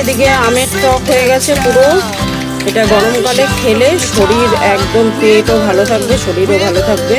এদিকে আমের টক হয়ে গেছে পুরো। এটা গরমকালে খেলে শরীর একদম পেটও ভালো থাকবে শরীরও ভালো থাকবে.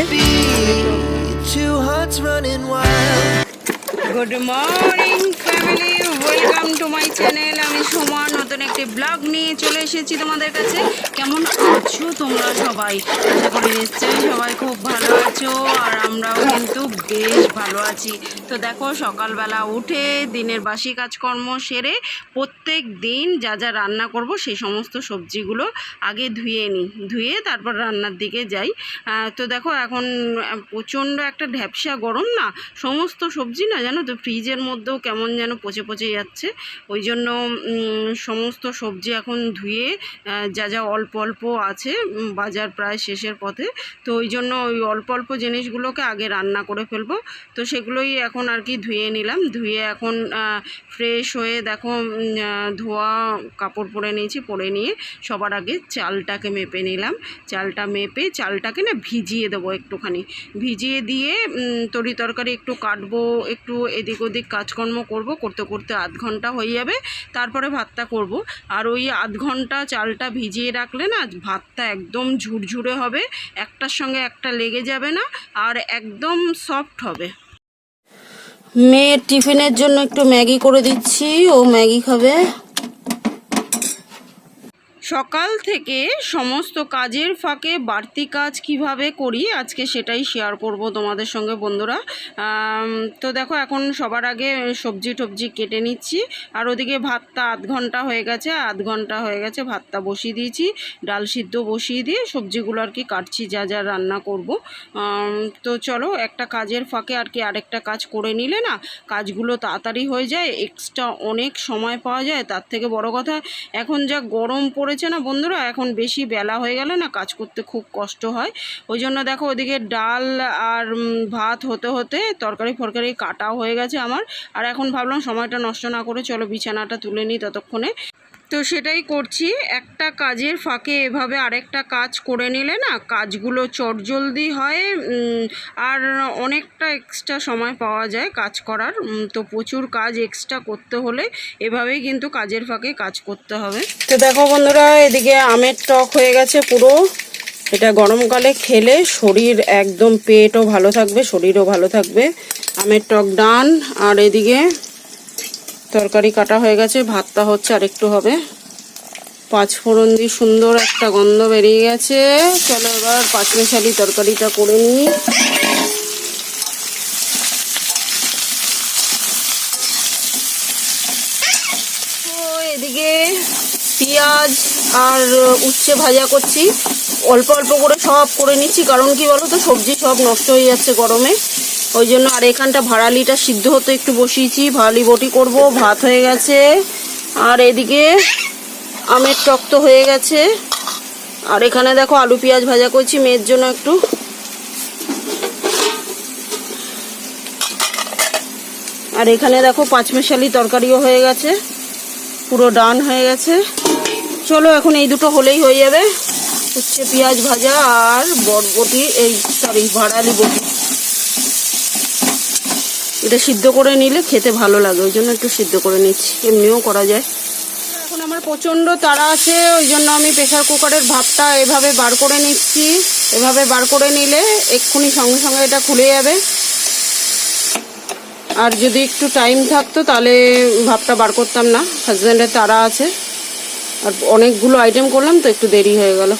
Good morning family welcome to my channel আমি সোমা, নতুন একটি ব্লগ নিয়ে চলে এসেছি তোমাদের কাছে। কেমন আছো তোমরা সবাই? আশা করি নিশ্চয়ই সবাই খুব ভালো আছো, আর আমরাও কিন্তু বেশ ভালো আছি। তো দেখো, সকালবেলা উঠে দিনের বাসি কাজকর্ম সেরে প্রত্যেক দিন যা যা রান্না করব সেই সমস্ত সবজিগুলো আগে ধুয়ে নিই ধুয়ে তারপর রান্নার দিকে যাই। তো দেখো, এখন প্রচণ্ড একটা ঢ্যাপসা গরম না? সমস্ত সবজি না, জানো তো ফ্রিজের মধ্যেও কেমন যেন পচে পচে যাচ্ছে। ওই জন্য সমস্ত সবজি এখন ধুয়ে যা যা অল্প অল্প আছে বাজার প্রায় শেষের পথে। তো ওই জন্য ওই অল্প অল্প জিনিসগুলোকে আগে রান্না করে ফেলব। তো সেগুলোই এখন আর কি ধুয়ে নিলাম। ধুয়ে এখন ফ্রেশ হয়ে দেখো ধোয়া কাপড় পরে নিয়েছি, পরে নিয়ে সবার আগে চালটাকে মেপে নিলাম। চালটা মেপে, চালটাকে না ভিজিয়ে দেবো একটুখানি। ভিজিয়ে দিয়ে তরি তরকারি একটু কাটবো, একটু এদিক ওদিক কাজকর্ম করব, করতে করতে আধ ঘণ্টা হয়ে যাবে, তারপরে ভাতটা করব। আর ওই আধ ঘণ্টা চালটা ভিজিয়ে রাখলে না, ভাতটা একদম ঝুরঝুরে হবে, একটার সঙ্গে একটা লেগে যাবে না, আর একদম সফট হবে। মেয়ের টিফিনের জন্য একটু ম্যাগি করে দিচ্ছি, ও ম্যাগি খাবে। সকাল থেকে সমস্ত কাজের ফাঁকে বাড়তি কাজ কীভাবে করি, আজকে সেটাই শেয়ার করব তোমাদের সঙ্গে বন্ধুরা। তো দেখো, এখন সবার আগে সবজি টবজি কেটে নিচ্ছি। আর ওদিকে ভাতটা আধ ঘণ্টা হয়ে গেছে, আধ ঘণ্টা হয়ে গেছে ভাতটা বসিয়ে দিয়েছি। ডাল সিদ্ধ বসিয়ে দিয়ে সবজিগুলো আর কি কাটছি, যা যা রান্না করব। তো চলো, একটা কাজের ফাঁকে আর কি আরেকটা কাজ করে নিলে না, কাজগুলো তাড়াতাড়ি হয়ে যায় এক্সট্রা অনেক সময় পাওয়া যায়। তার থেকে বড় কথা, এখন যা গরম পড়েছে না বন্ধুরা, এখন বেশি বেলা হয়ে গেলে না কাজ করতে খুব কষ্ট হয়। ওই জন্য দেখো ওদিকে ডাল আর ভাত হতে হতে তরকারি ফরকারি কাটাও হয়ে গেছে আমার। আর এখন ভাবলাম সময়টা নষ্ট না করে চলো বিছানাটা তুলে নিই ততক্ষণে। তো সেটাই করছি। একটা কাজের ফাঁকে এভাবে আরেকটা কাজ করে নিলে না কাজগুলো চটজলদি হয় আর অনেকটা এক্সট্রা সময় পাওয়া যায় কাজ করার। তো প্রচুর কাজ এক্সট্রা করতে হলে এভাবেই কিন্তু কাজের ফাঁকে কাজ করতে হবে। তো দেখো বন্ধুরা, এদিকে আমের টক হয়ে গেছে পুরো। এটা গরমকালে খেলে শরীর একদম পেটও ভালো থাকবে, শরীরও ভালো থাকবে। আমের টক ডান, আর এদিকে তরকারি কাটা হয়ে গেছে, ভাতটা হচ্ছে আর একটু হবে। পাঁচ ফোড়ন দিয়ে সুন্দর একটা গন্ধ বেরিয়ে গেছে। চলো এবার পাঁচমিশালি তরকারিটা করে নিই। এদিকে পেঁয়াজ আর উচ্ছে ভাজা করছি। অল্প অল্প করে সব করে নিচ্ছি, কারণ কি বলো তো সবজি সব নষ্ট হয়ে যাচ্ছে গরমে। ওই জন্য আর এখানটা ভাড়ালিটা সিদ্ধ হতে একটু বসিয়েছি। ভাড়ালি বটি করব, ভাত হয়ে গেছে। আর এদিকে আমের টক তো হয়ে গেছে। আর এখানে দেখো আলু পেঁয়াজ ভাজা করছি, মেয়ের জন্য একটু। আর এখানে দেখো পাঁচমেশালি তরকারিও হয়ে গেছে। পুরো ডান হয়ে গেছে। চলো এখন এই দুটো হলেই হয়ে যাবে। হচ্ছে পেঁয়াজ ভাজা আর বটবটি এই সরি ভাড়ালি বটি। এটা সিদ্ধ করে নিলে খেতে ভালো লাগে, ওই জন্য একটু সিদ্ধ করে নিচ্ছি, এমনিও করা যায়। এখন আমার প্রচণ্ড তাড়া আছে, ওই জন্য আমি প্রেশার কুকারের ভাতটা এভাবে বার করে নিচ্ছি। এভাবে বার করে নিলে এক্ষুনি সঙ্গে সঙ্গে এটা খুলে যাবে। আর যদি একটু টাইম থাকতো তাহলে ভাবটা বার করতাম না হাজব্যান্ডের তারা আছে। আর অনেকগুলো আইটেম করলাম তো একটু দেরি হয়ে গেল।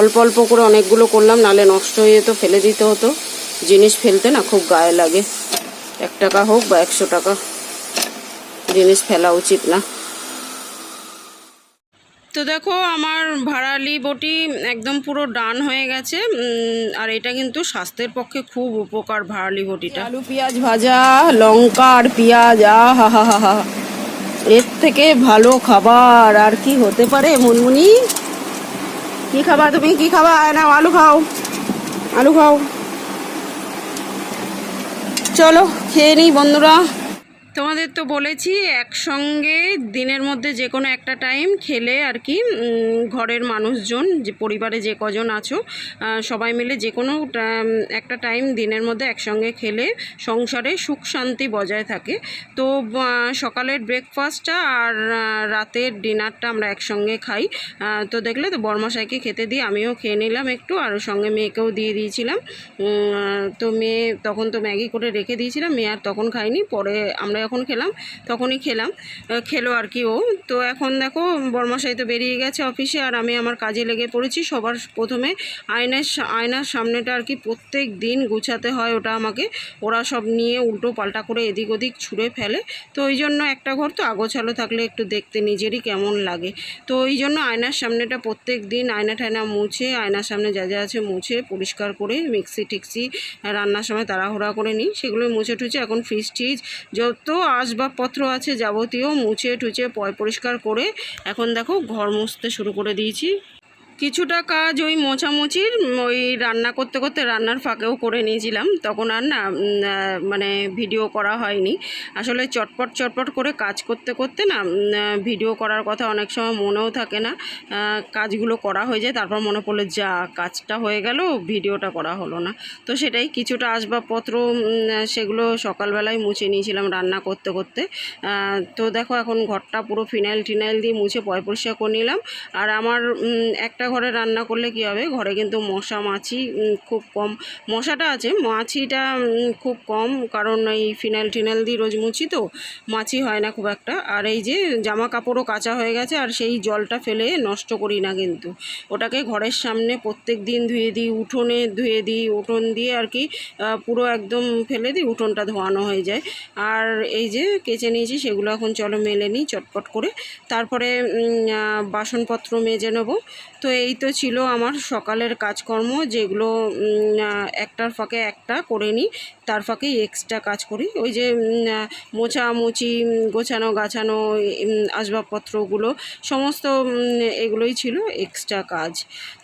অল্প অল্প করে অনেকগুলো করলাম, নালে নষ্ট হয়ে যেত, ফেলে দিতে হতো। জিনিস ফেলতে না খুব গায়ে লাগে। এক টাকা হোক বা একশো টাকা জিনিস ফেলা উচিত না। তো দেখো আমার ভাড়ালি বটি একদম পুরো ডান হয়ে গেছে আর এটা কিন্তু স্বাস্থ্যের পক্ষে খুব উপকার ভাড়ালি বটিটা। আলু পেঁয়াজ ভাজা লঙ্কা আর পেঁয়াজ আহা হা হা হা এর থেকে ভালো খাবার আর কি হতে পারে মুনমুনি? কি খাবা তুমি? কি খাবা? নাও আলু খাও। আলু খাও। চলো খেয়ে নিই বন্ধুরা। তোমাদের তো বলেছি, একসঙ্গে দিনের মধ্যে যে কোনো একটা টাইম খেলে আর কি ঘরের মানুষজন, যে পরিবারে যে কজন আছো সবাই মিলে যে কোনো একটা টাইম দিনের মধ্যে একসঙ্গে খেলে সংসারে সুখ শান্তি বজায় থাকে। তো সকালের ব্রেকফাস্টটা আর রাতের ডিনারটা আমরা একসঙ্গে খাই। তো দেখলে তো বর্মাশাইকে খেতে দিয়ে আমিও খেয়ে নিলাম একটু, আর সঙ্গে মেয়েকেও দিয়ে দিয়েছিলাম। তো মেয়ে, তখন তো ম্যাগি করে রেখে দিয়েছিলাম, মেয়ে আর তখন খাইনি পরে আমরা যখন খেলাম, তখনই খেলাম। খেলো আর কি ও। তো এখন দেখো, বর্মাশাই তো বেরিয়ে গেছে অফিসে আর আমি আমার কাজে লেগে পড়েছি। সবার প্রথমে আয়নার আয়নার সামনেটা আর কি প্রত্যেক দিন গুছাতে হয় ওটা আমাকে। ওরা সব নিয়ে উল্টো পাল্টা করে এদিক ওদিক ছুঁড়ে ফেলে। তো ওই জন্য একটা ঘর তো আগোছালো থাকলে একটু দেখতে নিজেরই কেমন লাগে। তো ওই জন্য আয়নার সামনেটা প্রত্যেক দিন আয়না ঠায়না মুছে, আয়নার সামনে যা যা আছে মুছে, পরিষ্কার করে মিক্সি টিক্সি রান্নার সময় তাড়াহুড়া করে নিই। সেগুলো মুছে টুছে এখন ফ্রিজ টিজ যত আসবাবপত্র আছে যাবতীয় মুছে টুচে পয় পরিষ্কার করে এখন দেখো ঘর মুছতে শুরু করে দিয়েছি। কিছুটা কাজ ওই মোছামুছির, ওই রান্না করতে করতে রান্নার ফাঁকেও করে নিয়েছিলাম। তখন আর না মানে ভিডিও করা হয়নি। আসলে চটপট চটপট করে কাজ করতে করতে না ভিডিও করার কথা অনেক সময় মনেও থাকে না। কাজগুলো করা হয়ে যায়, তারপর মনে পড়ল, যা, কাজটা হয়ে গেল, ভিডিওটা করা হলো না। তো সেটাই কিছুটা আসবাবপত্র সেগুলো সকালবেলায় মুছে নিয়েছিলাম রান্না করতে করতে। তো দেখো এখন ঘরটা পুরো ফিনাইল টিনাইল দিয়ে মুছে পয় পরিষ্কার করে নিলাম। আর আমার একটা ঘরে রান্না করলে কি হবে? ঘরে কিন্তু মশা, মাছি খুব কম। মশাটা আছে, মাছিটা খুব কম, কারণ এই ফিনাইল টিনাইল দিয়ে রোজ মুছি তো, মাছি হয় না খুব একটা। আর এই যে জামা কাপড়ও কাঁচা হয়ে গেছে, আর সেই জলটা ফেলে নষ্ট করি না কিন্তু। ওটাকে ঘরের সামনে প্রত্যেক দিন ধুয়ে দিই, উঠোনে ধুয়ে দিই, উঠোন দিয়ে আর কি পুরো একদম ফেলে দিই, উঠোনটা ধোয়ানো হয়ে যায়। আর এই যে কেচে নিয়েছি, সেগুলো এখন চলো মেলে নিই চটপট করে। তারপরে বাসনপত্র মেজে নেব। তো এই তো ছিল আমার সকালের কাজকর্ম যেগুলো একটার ফাঁকে একটা করে নিই। তার ফাঁকেই এক্সট্রা কাজ করি। ওই যে মোছামুছি গোছানো, গাছানো আসবাবপত্রগুলো, সমস্ত এগুলোই ছিল এক্সট্রা কাজ।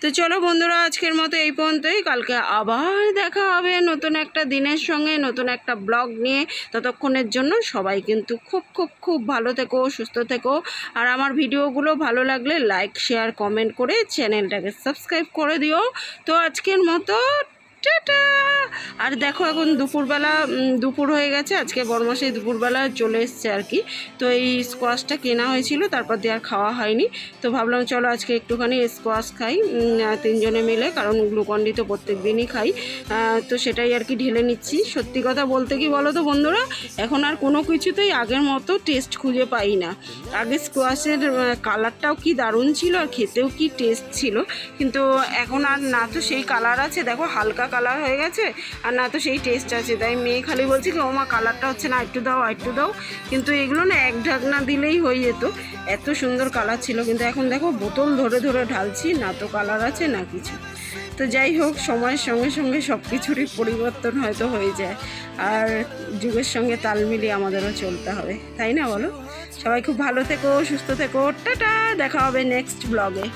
তো চলো বন্ধুরা, আজকের মতো এই পর্যন্তই। কালকে আবার দেখা হবে নতুন একটা দিনের সঙ্গে, নতুন একটা ব্লগ নিয়ে। ততক্ষণের জন্য সবাই কিন্তু খুব খুব খুব ভালো থেকো, সুস্থ থেকো। আর আমার ভিডিওগুলো ভালো লাগলে লাইক শেয়ার কমেন্ট করে চ্যানেলটাকে সাবস্ক্রাইব করে দিও। তো আজকের মতো টাটা। আর দেখো এখন দুপুরবেলা দুপুর হয়ে গেছে, আজকে বড়মাসে দুপুরবেলা চলে এসছে আর কি। তো এই স্কোয়াশটা কেনা হয়েছিল, তারপর দিয়ে আর খাওয়া হয়নি। তো ভাবলাম চলো আজকে একটুখানি স্কোয়াশ খাই তিনজনে মিলে, কারণ গ্লুকন্ডি তো প্রত্যেক দিনই খাই। তো সেটাই আর কি ঢেলে নিচ্ছি। সত্যি কথা বলতে কি বলো তো বন্ধুরা, এখন আর কোনো কিছুতেই আগের মতো টেস্ট খুঁজে পাই না। আগে স্কোয়াশের কালারটাও কি দারুণ ছিল আর খেতেও কি টেস্ট ছিল, কিন্তু এখন আর না। তো সেই কালার আছে, দেখো হালকা কালার হয়ে গেছে। আর না তো সেই টেস্ট আছে। তাই মেয়ে খালি বলছে কি ওমা কালারটা হচ্ছে না, একটু দাও একটু দাও। কিন্তু এগুলো না এক ঢাকনা দিলেই হয়ে যেত। এত সুন্দর কালার ছিল। কিন্তু এখন দেখো, বোতল ধরে ধরে ঢালছি, না তো কালার আছে, না কিছু। তো যাই হোক, সময়ের সঙ্গে সঙ্গে সব কিছুরই পরিবর্তন হয়তো হয়ে যায়। আর যুগের সঙ্গে তাল মিলিয়ে আমাদেরও চলতে হবে। তাই না বলো? সবাই খুব ভালো থেকো, সুস্থ থেকো। টাটা! দেখা হবে নেক্সট ব্লগে